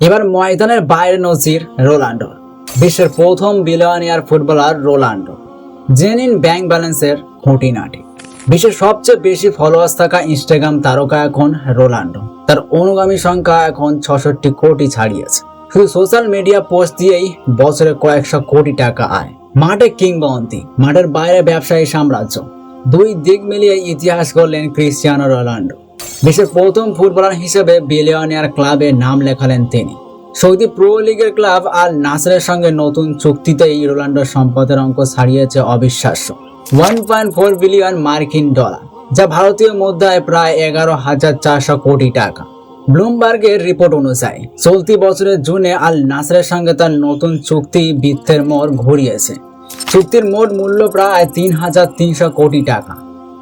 এবার ময়দানের বাইরে নজির রোনাল্ডোর বিশ্বের প্রথম বিলিয়নিয়ার ফুটবলার রোনাল্ডো, জেনিন ব্যাংক ব্যালেন্সের খুঁটিনাটি। বিশ্বের সবচেয়ে বেশি ফলোয়ার্স থাকা ইনস্টাগ্রাম তারকা এখন রোনাল্ডো। তার অনুগামী সংখ্যা এখন ছষট্টি কোটি ছাড়িয়েছে। শুধু সোশ্যাল মিডিয়া পোস্ট দিয়েই বছরে কয়েকশো কোটি টাকা আয়। মাঠে কিংবদন্তি, মাঠের বাইরে ব্যবসায়ী সাম্রাজ্য। দুই দিক মিলিয়ে ইতিহাস করলেন ক্রিস্টিয়ানো রোনাল্ডো। বিশ্বের প্রথম ফুটবলার হিসেবে বিলিয়নিয়ার ক্লাবে নাম লেখালেন তিনি। সৌদি প্রো লিগের ক্লাব আল নাসরের সঙ্গে নতুন চুক্তিতেই রোনাল্ডোর সম্পদের অঙ্ক ছাড়িয়েছে অবিশ্বাস্য। ওয়ান পয়েন্ট ফোর বিলিয়ন মার্কিন ডলার যা ভারতীয় মুদ্রায় প্রায় এগারো হাজার চারশো কোটি টাকা। ব্লুমবার্গের রিপোর্ট অনুযায়ী, চলতি বছরের জুনে আল নাসরের সঙ্গে তার নতুন চুক্তি বৃত্তের মোড় ঘুরিয়েছে। চুক্তির মোট মূল্য প্রায় তিন হাজার তিনশো কোটি টাকা,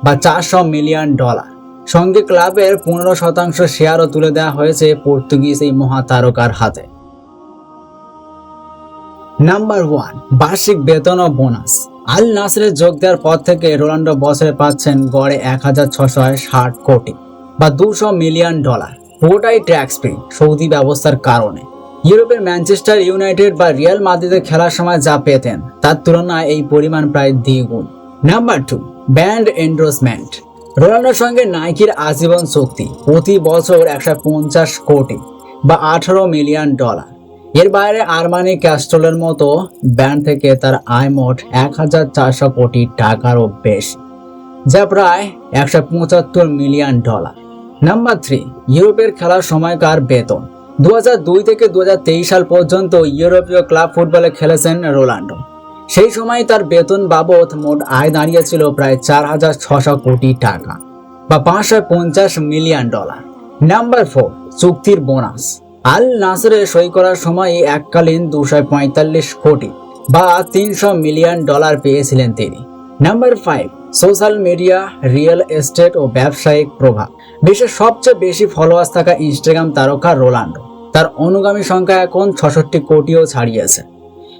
বা চারশো মিলিয়ন ডলার সঙ্গে ক্লাবের পনেরো শতাংশ শেয়ারও তুলে দেওয়া হয়েছে পর্তুগিজ এই মহাতারকার হাতে। নাম্বার ওয়ান বার্ষিক বেতন ও বোনাস। আল নাসরে যোগ দেওয়ার পর থেকে রোনাল্ডো বছরে পাচ্ছেন গড়ে এক হাজার ছশো ষাট কোটি বা দুশো মিলিয়ন ডলার। পুরোটাই ট্যাক্স ফ্রি সৌদি ব্যবস্থার কারণে। ইউরোপের ম্যানচেস্টার ইউনাইটেড বা রিয়াল মাদ্রিদে খেলার সময় যা পেতেন, তার তুলনায় এই পরিমাণ প্রায় দ্বিগুণ। Number two brand endorsement. রোনাল্ডোর সঙ্গে নাইকির আজীবন চুক্তি প্রতি বছর একশো পঞ্চাশ কোটি বা আঠারো মিলিয়ন ডলার। এর বাইরে আরমানি ক্যাস্ট্রোলের মতো ব্যান্ড থেকে তার আয় মোট এক হাজার চারশো কোটি টাকারও বেশি, যা প্রায় একশো পঁচাত্তর মিলিয়ন ডলার। নাম্বার থ্রি, ইউরোপের খেলার সময়কার বেতন। দু থেকে দু হাজার তেইশ সাল পর্যন্ত ইউরোপীয় ক্লাব ফুটবলে খেলেছেন রোনাল্ডো সেই সময় তার বেতন বাবদ মোট আয় দাঁড়িয়েছিল প্রায় চার হাজার ছশো কোটি টাকা বা পাঁচশো পঞ্চাশ মিলিয়ন ডলার। নাম্বার ফোর, চুক্তির বোনাস। আল নাসরে সই করার সময় এককালীন দুশো পঁয়তাল্লিশ কোটি বা তিনশো মিলিয়ন ডলার পেয়েছিলেন তিনি। Number five, social media, real estate ও ব্যবসায়িক প্রভাব। বিশ্বের সবচেয়ে বেশি ফলোয়ার্স থাকা ইনস্টাগ্রাম তারকা রোনাল্ডো। তার অনুগামী সংখ্যা এখন ছষট্টি কোটিও ছাড়িয়েছে।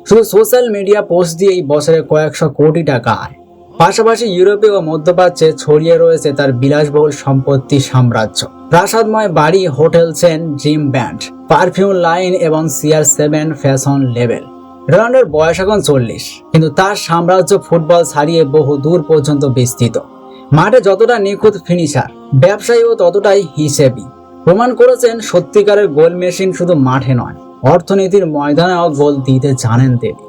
শুধু সোশ্যাল মিডিয়া পোস্ট দিয়েই বছরে কয়েকশো কোটি টাকা আয়। পাশাপাশি ইউরোপে ও মধ্যপ্রাচ্যে ছড়িয়ে রয়েছে তার বিলাসবহুল সম্পত্তি সাম্রাজ্য। প্রাসাদময় বাড়ি, hotel chain gym brand, perfume line এবং সিআর সেভেন ফ্যাশন লেভেল রোনাল্ডোর বয়স এখন চল্লিশ, কিন্তু তার সাম্রাজ্য ফুটবল ছাড়িয়ে বহু দূর পর্যন্ত বিস্তৃত। মাঠে যতটা নিখুঁত ফিনিশার, ব্যবসায়ীও ততটাই হিসেবি। প্রমাণ করেছেন সত্যিকারের গোল মেশিন শুধু মাঠে নয় অর্থনীতির ময়দানে গোল দিতে জানেন তিনি।